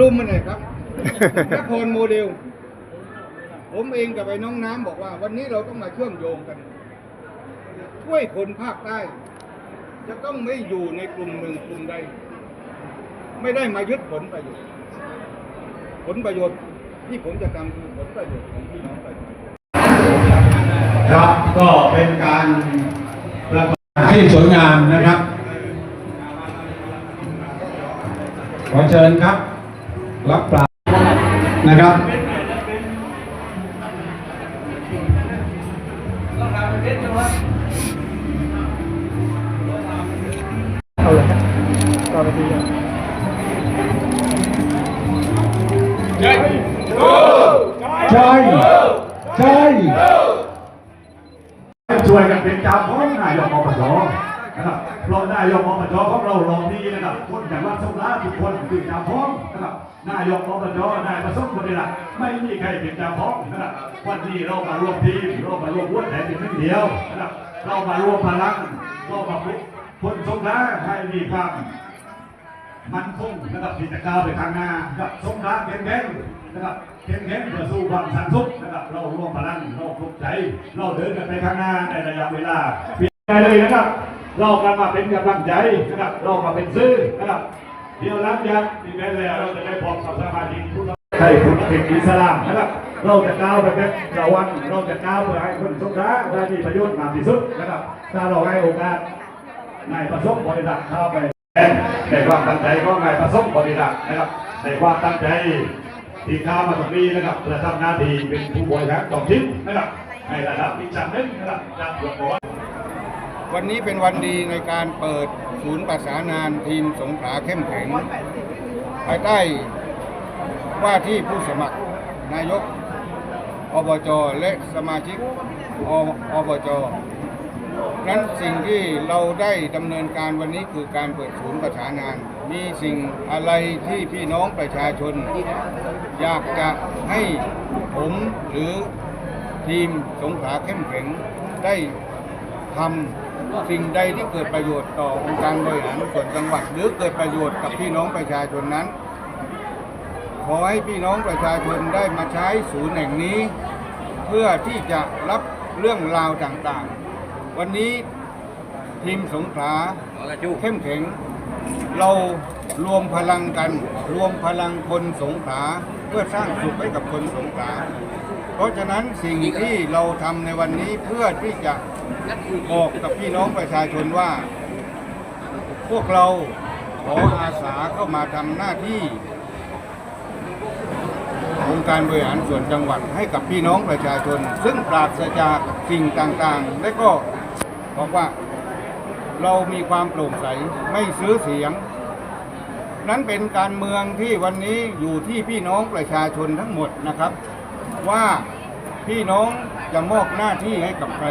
ลุมมันเลยครับนครโมเดล ผมเองกับไอ้น้องน้ำบอกว่า วันนี้เราต้องมาเชื่อมโยงกัน ช่วยคนภาคใต้จะต้องไม่อยู่ในกลุ่มหนึ่งกลุ่มใด ไม่ได้มายึดผลประโยชน์ ผลประโยชน์ที่ผมจะทำคือผลประโยชน์ของพี่น้องประชาชนครับก็เป็นการประกอบที่สวยงามนะครับขอเชิญครับ รับปลานะครับเอาเลยครับต่อไปทีครับใช่ใช่ช่วยกันเป็นเจ้าของนายกอบจ นะครับเพราะนายกอบจของเราลองนี้นะครับคนจากวัดสงขลาทุกคนคือเจ้าของนะครับนายกอบจนายประสบคนนี้ละไม่มีใครเป็นเจ้าของนะครับวันนี้เรามารวมทีมเรามารวมหัวใจเป็นหนึ่งเดียวนะครับเรามารวมพลังเรามาพลิกคนสงขลาให้มีความมันคงนะครับที่จะก้าวไปข้างหน้านะครับสงคราเข้มแข็งนะครับเข้มแข็งเพื่อสู้ความสันติสุขนะครับเราร่วมพลังเราคลุกใจ เราเดินกันไปข้างหน้าในระยะเวลาเปลี่ยนใจเลยนะครับ เรากันมาเป็นกำลังใจนะครับเรามาเป็นซื่อนะครับเดี๋ยวหลังจากที่แม้แล้วเราจะได้พบกับสมาชิกทุกท่านให้คุณเป็นอิสลามนะครับ เราจะก้าวไปเป็นระวันเราจะก้าวเพื่อให้คนสงขลาได้มีประโยชน์มากที่สุดนะครับ ถ้าเราให้โอกาสนายประสบบริษัทเข้าไปในความตั้งใจของนายประสบบริษัทนะครับในความตั้งใจที่ข้ามาตรงนี้นะครับเพื่อทำหน้าที่เป็นผู้บริหารกองทิพย์นะครับในระดับอีกชั้นหนึ่งนะครับจากตัวก่อน วันนี้เป็นวันดีในการเปิดศูนย์ประสานงานทีมสงขลาเข้มแข็ง ภายใต้ว่าที่ผู้สมัครนายกอบจและสมาชิกอบจนั้นสิ่งที่เราได้ดำเนินการวันนี้คือการเปิดศูนย์ประสานงาน มีสิ่งอะไรที่พี่น้องประชาชน อยากจะให้ผมหรือทีมสงขลาเข้มแข็งได้ทำ สิ่งใดที่เกิดประโยชน์ต่อองค์การบริหารส่วนจังหวัด หรือเกิดประโยชน์กับพี่น้องประชาชนนั้น ขอให้พี่น้องประชาชนได้มาใช้ศูนย์แห่งนี้ เพื่อที่จะรับเรื่องราวต่างๆ วันนี้ทีมสงขลาเข้มแข็ง เรารวมพลังกัน รวมพลังคนสงขลาเพื่อสร้างสุขให้กับคนสงขลาเพราะฉะนั้นสิ่งที่เราทำในวันนี้เพื่อที่จะ บอกกับพี่น้องประชาชนว่า พวกเราขออาสาเข้ามาทำหน้าที่องค์การบริหารส่วนจังหวัดให้กับพี่น้องประชาชน ซึ่งปราศจากสิ่งต่างๆ และก็บอกว่าเรามีความโปร่งใสไม่ซื้อเสียง นั้นเป็นการเมืองที่วันนี้อยู่ที่พี่น้องประชาชนทั้งหมดนะครับ ว่าพี่น้องจะมอบหน้าที่ให้กับใคร